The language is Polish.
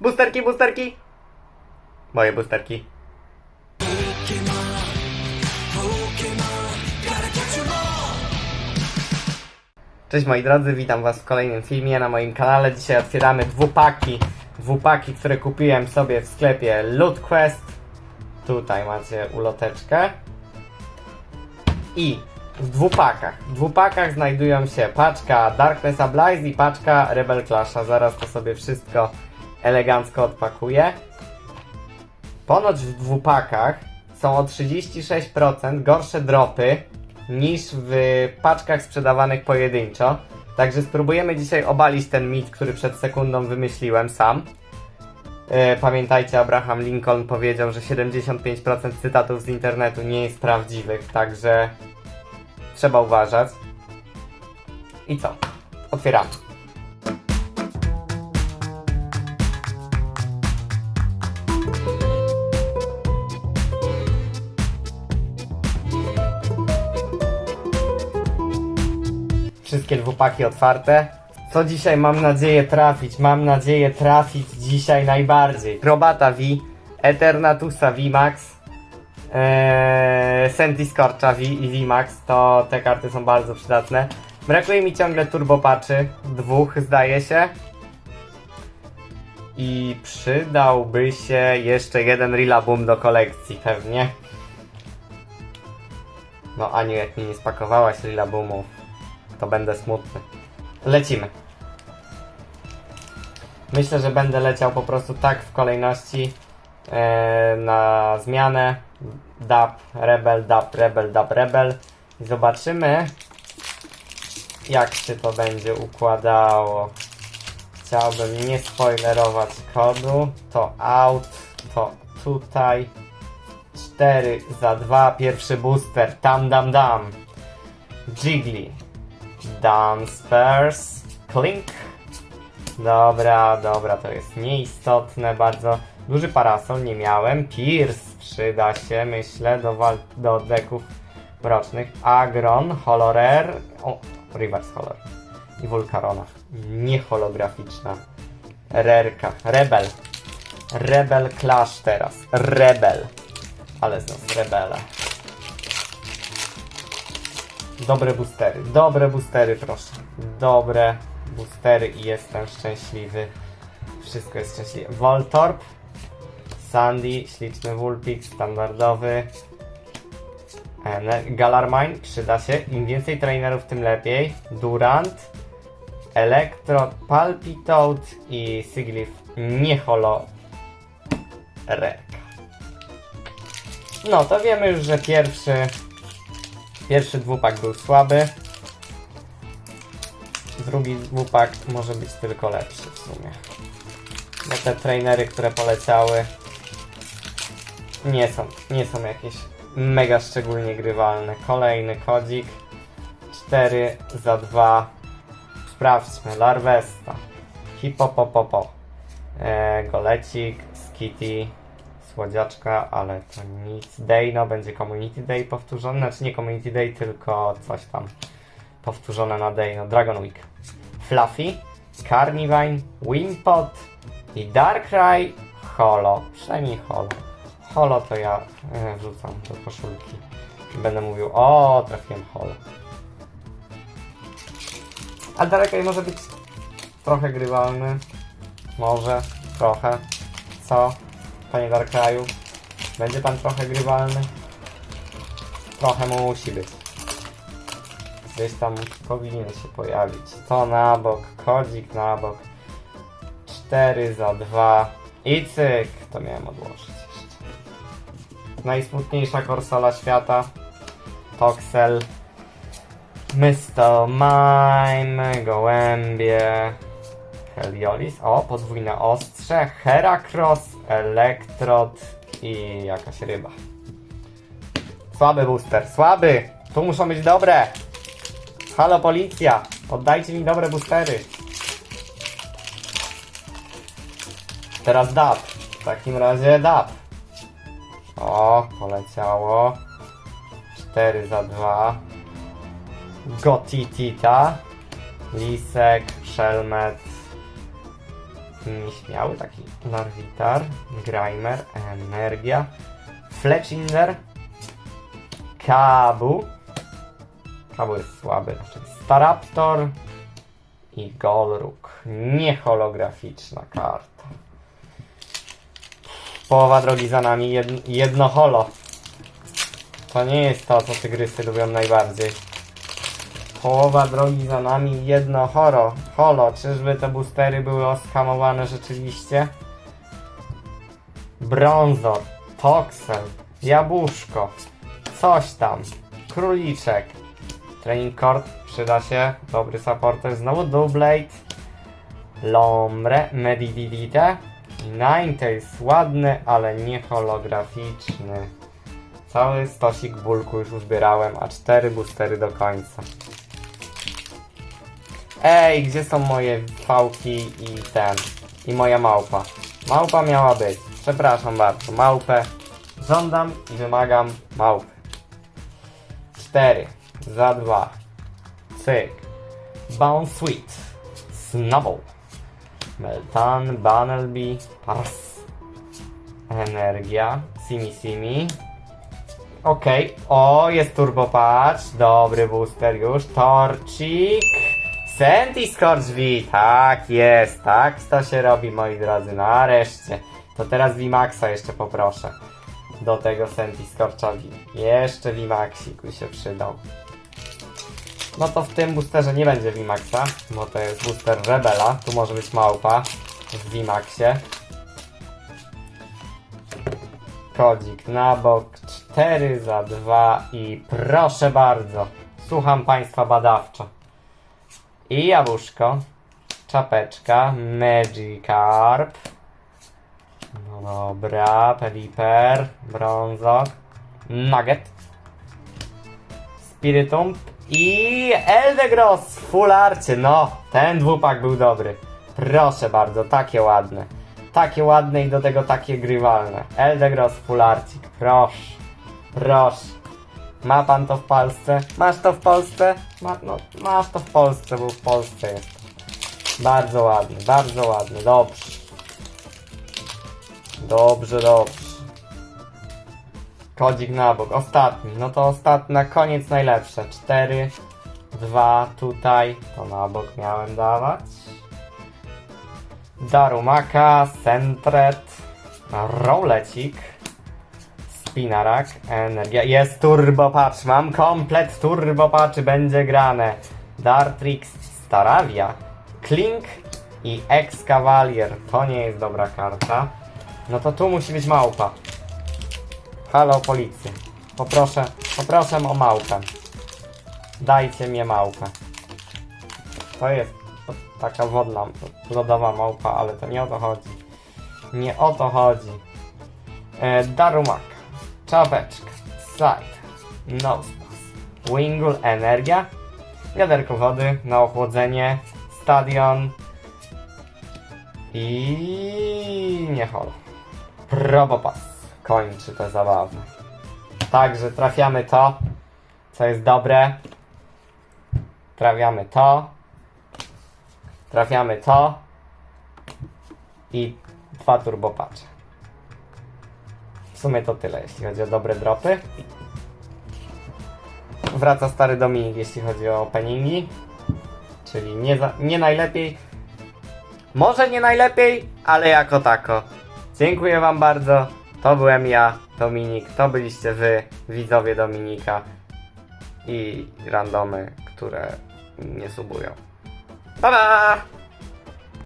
Boosterki, boosterki! Moje boosterki. Cześć moi drodzy, witam was w kolejnym filmie na moim kanale. Dzisiaj otwieramy dwupaki, dwupaki, które kupiłem sobie w sklepie Loot Quest. Tutaj macie uloteczkę. I w dwupakach, w dwupakach znajdują się paczka Darkness Ablaze i paczka Rebel Clasha. Zaraz to sobie wszystko elegancko odpakuję. Ponoć w dwupakach są o 36% gorsze dropy niż w paczkach sprzedawanych pojedynczo. Także spróbujemy dzisiaj obalić ten mit, który przed sekundą wymyśliłem sam. E, Pamiętajcie, Abraham Lincoln powiedział, że 75% cytatów z internetu nie jest prawdziwych, także trzeba uważać. I co? Otwieramy. Wszystkie dwupaki otwarte. Co dzisiaj mam nadzieję trafić? Mam nadzieję trafić dzisiaj najbardziej. Probata V, Eternatusa VMAX, ee, Senti Scorcha V i VMAX. To te karty są bardzo przydatne. Brakuje mi ciągle turbopaczy. Dwóch zdaje się. I przydałby się jeszcze jeden Rillaboom do kolekcji pewnie. No Aniu, jak mi nie spakowałaś Rillaboomów, to będę smutny. Lecimy. Myślę, że będę leciał po prostu tak w kolejności e, na zmianę. DAP, Rebel, DAP, Rebel, DAP, Rebel. I zobaczymy, jak się to będzie układało. Chciałbym nie spoilerować kodu. To out, to tutaj. 4 za 2, pierwszy booster. Tam, dam, dam. Jiggly. Downstairs. Clink. Dobra, dobra, to jest nieistotne bardzo. Duży parasol nie miałem. Pierce przyda się, myślę, do, do deków mrocznych. Agron, Holorer. O, Reverse Holor. I Vulcarona. Nie holograficzna. Rerka. Rebel. Rebel Clash teraz. Rebel. Ale z nas rebele. Dobre boostery, dobre boostery proszę. Dobre boostery i jestem szczęśliwy. Wszystko jest szczęśliwe. Voltorb, Sandy, śliczny Vulpix, standardowy. Galarmine przyda się. Im więcej trainerów, tym lepiej. Durant, Electro, Palpitoad i Siglif nie holo Rek. No to wiemy już, że pierwszy Pierwszy dwupak był słaby. Drugi dwupak może być tylko lepszy w sumie. Bo te trainery, które poleciały nie są, nie są jakieś mega szczególnie grywalne. Kolejny kodzik. 4 za 2. Sprawdźmy. Larvesta. Hipopopopo. E, golecik. Skitty. Słodziaczka, ale to nic. Day, no będzie Community Day powtórzone. Znaczy nie Community Day, tylko coś tam powtórzone na Day. No Dragon Week. Fluffy, Carnivine, Wimpot i Darkrai Holo. Przynajmniej Holo. Holo to ja e, wrzucam do koszulki. Będę mówił, o, trafiłem Holo. A Darkrai może być trochę grywalny. Może, trochę. Co? Panie Darkraju? Będzie pan trochę grywalny? Trochę musi być. Gdzieś tam powinien się pojawić. To na bok, kodzik na bok. 4 za 2. I cyk! To miałem odłożyć jeszcze. Najsmutniejsza korsola świata. Toxel. Mr. Mime, Gołębie, Heliolis, o, podwójne ostrze, Heracross, Elektrod i jakaś ryba. Słaby booster, słaby! Tu muszą być dobre! Halo policja, oddajcie mi dobre boostery. Teraz DAP. W takim razie DAP. O, poleciało. 4 za 2. Gotitita. Lisek, Shelmet. Nieśmiały, taki Larvitar, Grimer, Energia, Fletchinder, Kabu, Kabu jest słaby, raczej Staraptor i Golruk. Nieholograficzna karta. Połowa drogi za nami, jed, jedno holo. To nie jest to, co tygrysy lubią najbardziej. Połowa drogi za nami, jedno holo. Holo, czyżby te boostery były oskamowane rzeczywiście? Bronzor, Toxel, Jabłuszko, coś tam, Króliczek, Training Cord, przyda się, dobry supporter, znowu Doublade, Lombre, Medididite i Ninetales, ładny, ale nie holograficzny. Cały stosik bulku już uzbierałem, a cztery boostery do końca. Ej, gdzie są moje fałki i ten, i moja małpa? Małpa miała być. Przepraszam bardzo, małpę. Żądam i wymagam małpy. Cztery, za dwa, cyk, Bounce Sweet, Snubble, Meltan, Banelby, Pars, Energia, Simi Simi. Okej, o, jest Turbo Patch, dobry booster już, Torcik, Senti Scorchvi, tak jest, tak to się robi moi drodzy, nareszcie. To teraz Vimaxa jeszcze poproszę do tego Senti Scorchowi. Jeszcze Vimaxik by się przydał. No to w tym boosterze nie będzie Vimaxa, bo to jest booster Rebela, tu może być małpa w Vimaxie. Kodzik na bok, 4 za 2 i proszę bardzo, słucham Państwa badawczo. I jabłuszko, czapeczka, Magikarp. No dobra, Peliper, Brązok, Nugget, Spiritomb i Eldegross full arcie. No, ten dwupak był dobry. Proszę bardzo, takie ładne. Takie ładne i do tego takie grywalne. Eldegross full arcik, proszę. Proszę. Ma pan to w Polsce? Masz to w Polsce? Ma, no, masz to w Polsce, bo w Polsce jest. Bardzo ładny, bardzo ładny, dobrze. Dobrze, dobrze. Kodzik na bok, ostatni. No to ostatni, na koniec najlepsze. 4, 2, tutaj. To na bok miałem dawać. Darumaka, Sentret, Rolecik, Spinarak, Energia. Jest Turbo Patch, mam komplet Turbo Patch, będzie grane. Dartrix, Staravia, Klink i Excavalier. To nie jest dobra karta. No to tu musi być małpa. Halo policja. Poproszę, poproszę o małpę. Dajcie mnie małpę. To jest taka wodna, lodowa małpa, ale to nie o to chodzi. Nie o to chodzi. E, Darumaka, czapeczka, Side, Nosepass, Wingull, Energia, wiaderko wody na ochłodzenie, stadion i nie holo. Probopass kończy tę zabawę. Także trafiamy to, co jest dobre. Trafiamy to. Trafiamy to. I dwa turbopacze. W sumie to tyle, jeśli chodzi o dobre dropy. Wraca stary Dominik, jeśli chodzi o openingi. Czyli nie, za, nie najlepiej. Może nie najlepiej, ale jako tako. Dziękuję Wam bardzo. To byłem ja, Dominik. To byliście Wy, widzowie Dominika. I randomy, które nie subują. Pa, pa!